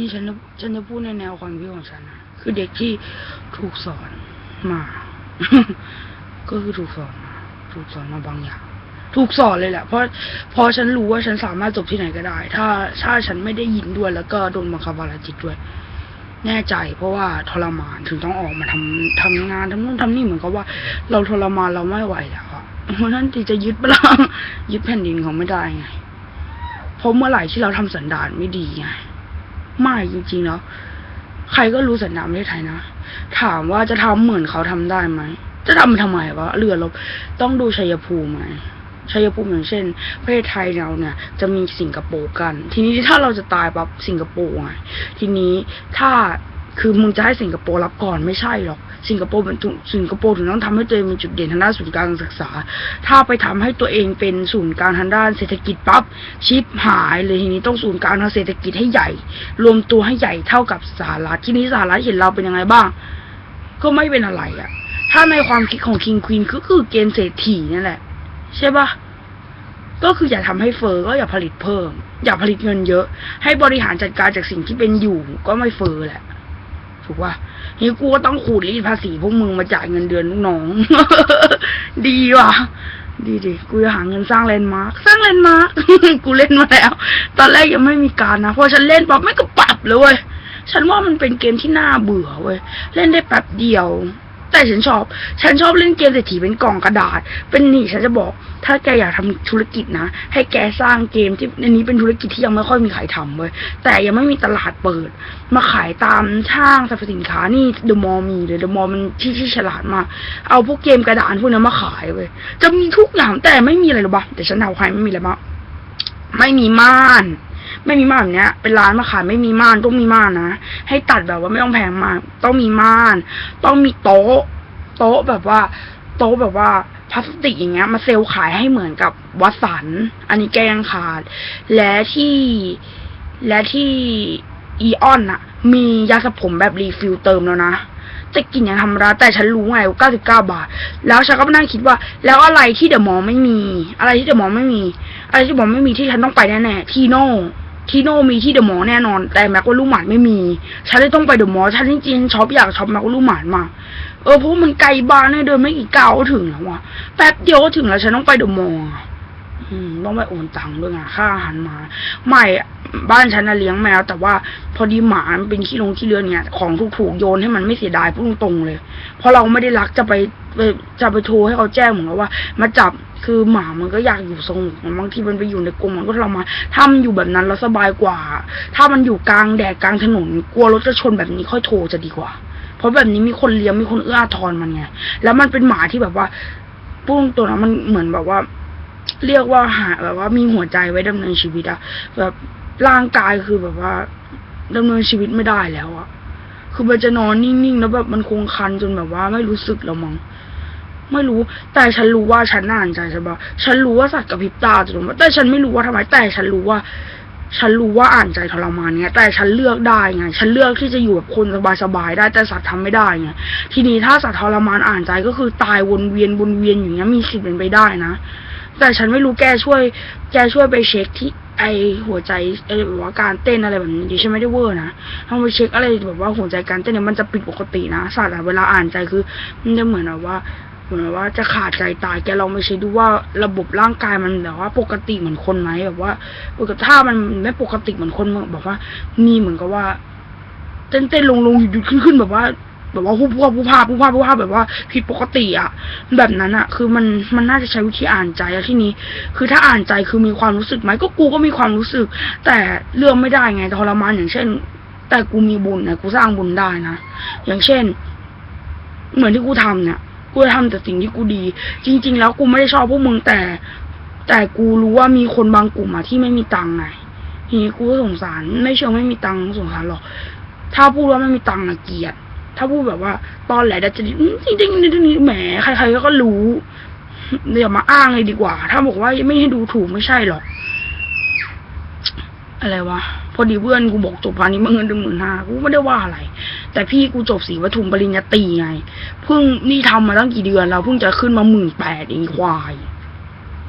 นี่ฉันจะฉันจะพูดในแนวความคิดของฉันนะคือเด็กที่ถูกสอนมา ก็คือถูกสอนมาถูกสอนมาบางอย่าง ถูกสอนเลยแหละ เพราะเพอฉันรู้ว่าฉันสามารถจบที่ไหนก็ได้ ถ้าถ้าฉันไม่ได้ยินด้วย แล้วก็โดนบังคับวาลจิตด้วย แน่ใจ เพราะว่าทรมานถึงต้องออกมาทำทำงานทำนู่นทำนี่เหมือนกับว่า เราทรมานเราไม่ไหวแล้วอะเพราะฉะนั้นที่จะยึดพลังยึดแผ่นดินเขาไม่ได้ไงเพราะเมื่อไหร่ที่เราทำสันดานไม่ดีไง ไม่จริงๆแล้วใครก็รู้สัญญาประเทศไทยนะ ถามว่าจะทำเหมือนเขาทำได้ไหม จะทำทำไมวะเรือรบต้องดูชัยภูมิไหมชัยภูมิอย่างเช่น ประเทศไทยเราเนี่ย จะมีสิงคโปร์กัน ทีนี้ถ้าเราจะตายปั๊บสิงคโปร์ไงทีนี้ถ้า คือมึงจะให้สิงคโปร์รับก่อนไม่ใช่หรอก สิงคโปร์เป็นสิงคโปร์ถึงต้องทำให้ตัวเองเป็นจุดเด่นทางด้านศูนย์การศึกษา ถ้าไปทำให้ตัวเองเป็นศูนย์กลางทางด้านเศรษฐกิจปั๊บชิปหายเลยทีนี้ต้องศูนย์กลางทางเศรษฐกิจให้ใหญ่ รวมตัวให้ใหญ่เท่ากับสหรัฐที่นี้สหรัฐเห็นเราเป็นยังไงบ้าง ก็ไม่เป็นอะไรอะถ้าในความคิดของคิงควีนก็คือเกณฑ์เศรษฐีนั่นแหละ ใช่ปะก็คืออย่าทำให้เฟอ้อก็อย่าผลิตเพิ่ม อย่าผลิตเงินเยอะ ให้บริหารจัดการจากสิ่งที่เป็นอยู่ ก็ไม่เฟอ้อแหละ ถูกปะนี่กูก็ต้องขูดรีดภาษีพวกมึงมาจ่ายเงินเดือนลูกน้อง ดีว่ะ ดีดิกูจะหาเงินสร้างแลนด์มาร์กสร้างแลนด์มาร์กกูเล่นมาแล้ว ตอนแรกยังไม่มีการนะพอฉันเล่นปั๊บไม่ก็ปรับเลยเว้ยฉันว่ามันเป็นเกมที่น่าเบื่อเว้ยเล่นได้แป๊บเดียว แต่ฉันชอบ ฉันชอบเล่นเกมเศรษฐีเป็นกล่องกระดาษ เป็นนี่ฉันจะบอก ถ้าแกอยากทำธุรกิจนะ ให้แกสร้างเกมที่ในนี้เป็นธุรกิจที่ยังไม่ค่อยมีใครทำเว้ย แต่ยังไม่มีตลาดเปิด มาขายตามช่างสรรพสินค้านี่เดอะมอลมีเลยเดอะมอลมันที่ที่ฉลาดมาก เอาพวกเกมกระดานพวกนี้มาขายเว้ย จะมีทุกอย่างแต่ไม่มีอะไรหรอกบ้าแต่ฉันเดาใครไม่มีอะไรบ้างไม่มีม่าน ไม่มีม่านแบบเนี้ย เป็นร้านมาขายไม่มีม่านต้องมีม่านนะให้ตัดแบบว่าไม่ต้องแพงมากต้องมีม่าน ต้องมีโต๊ะ โต๊ะแบบว่า โต๊ะแบบว่าพลาสติกอย่างเงี้ย มาเซลล์ขายให้เหมือนกับวัดสันอันนี้แกยังขาด และที่และที่อีออนอะมียาสระผมแบบรีฟิลเติมแล้วนะจะกินอย่างธรรมดาแต่ฉันรู้ไงว่า99บาท แล้วฉันก็มานั่งคิดว่า แล้วอะไรที่เดอะมอลไม่มี อะไรที่เดอะมอลไม่มี อะไรที่เดอะมอลไม่มีที่ฉันต้องไปแน่ๆทีโน่ ทีโน่มีที่เดอะมอลล์แน่นอน แต่แม็กว่าลูกหมานไม่มี ฉันเลยต้องไปเดอะมอลล์ฉันจริงๆช็อปอยากช็อปแม็กว่าลูกหมานมาเออเพราะมันไกลบ้านเนี่ยเดินไม่กี่ก้าวก็ถึงแล้ววะแป๊บเดียวก็ถึงแล้วฉันต้องไปเดอะมอลล์ต้องไปโอนตังค์ด้วยไงค่าอาหารมา ไม่บ้านฉันน่ะเลี้ยงแมว แต่ว่าพอดีหมามันเป็นขี้ลงขี้เลือนเนี่ยของถูกๆโยนให้มันไม่เสียดายพูดตรงๆเลย เพราะเราไม่ได้รักจะไปไปจะไปโทรให้เขาแจ้งเหมือนกับว่า มาจับ คือหมามันก็อยากอยู่สงบบางทีมันไปอยู่ในกรงมันก็ทรมานถ้ามันอยู่แบบนั้นเราสบายกว่า ถ้ามันอยู่กลางแดดกลางถนนกลัวรถจะชนแบบนี้ค่อยโทรจะดีกว่า เพราะแบบนี้มีคนเลี้ยงมีคนเอื้ออาทรมันไงแล้วมันเป็นหมาที่แบบว่าพูดตรงๆนะมันเหมือนแบบว่า เรียกว่าหาแบบว่ามีหัวใจไว้ดำเนินชีวิตอะแบบร่างกายคือแบบว่าดำเนินชีวิตไม่ได้แล้วอะคือมันจะนอนนิ่งๆแล้วแบบมันคงคันจนแบบว่าไม่รู้สึกแล้วมั้ง ไม่รู้ แต่ฉันรู้ว่าฉันน่าอ่านใจใช่ปะฉันรู้ว่าสัตว์กระพริบตาจะลงมาแต่ฉันไม่รู้ว่าทำไม แต่ฉันรู้ว่า ฉันรู้ว่าอ่านใจทรมานไงแต่ฉันเลือกได้ไง ฉันเลือกที่จะอยู่แบบคนสบายๆได้ แต่สัตว์ทำไม่ได้ไง ทีนี้ถ้าสัตว์ทรมานอ่านใจก็คือตายวนเวียนวนเวียนอย่างเงี้ย มีสิทธิ์เป็นไปได้นะ แต่ฉันไม่รู้แกช่วย แกช่วยไปเช็คที่ไอหัวใจไอแบบว่าการเต้นอะไรแบบนี้ดิฉันไม่ได้เวอร์นะต้องไปเช็คอะไรแบบว่าหัวใจการเต้นเนี่ยมันจะผิดปกตินะสัตว์เวลาอ่านใจคือ มันจะเหมือนแบบว่า เหมือนว่าจะขาดใจตายแกลองไปเช็คดูว่าระบบร่างกายมันแบบว่าปกติเหมือนคนไหมแบบว่าปกติถ้ามันไม่ปกติเหมือนคนบอกว่า มีเหมือนกับว่า เต้นเต้นลงลงหยุดหยุดขึ้นขึ้นแบบว่า แบบว่าผู้พผู้พาผู้พาผู้พาแบบว่าผิดปกติอะ แบบนั้นอะ คือมันมันน่าจะใช้วิธีอ่านใจอะที่นี้ คือถ้าอ่านใจคือมีความรู้สึกไหมก็กูก็มีความรู้สึก แต่เรื่องไม่ได้ไงทรมานอย่างเช่น แต่กูมีบุญนะกูสร้างบุญได้นะอย่างเช่น เหมือนที่กูทำเนี่ย กูจะทำแต่สิ่งที่กูดี จริง ๆ แล้วกูไม่ได้ชอบพวกมึงแต่ แต่กูรู้ว่ามีคนบางกลุ่มอะที่ไม่มีตังค์ไงทีนี้กูก็สงสารไม่เชิงไม่มีตังค์สงสารหรอก ถ้าพูดว่าไม่มีตังค์อะเกลียด ถ้าพูดแบบว่า ตอนแหลดัจจริตจริงจริงจริงแหมใครๆก็รู้อย่ามาอ้างเลยดีกว่า ถ้าบอกว่าไม่ให้ดูถูกไม่ใช่หรอก อะไรวะ อดีเพื่อนกูบอกจบพานี้มาเงินเดือนหมื่นห้ากูไม่ได้ว่าอะไร แต่พี่กูจบศรีปทุมปริญญาตรีไงเพิ่งนี่ทำมาตั้งกี่เดือนแล้วเพิ่งจะขึ้นมาหมื่นแปดเองควาย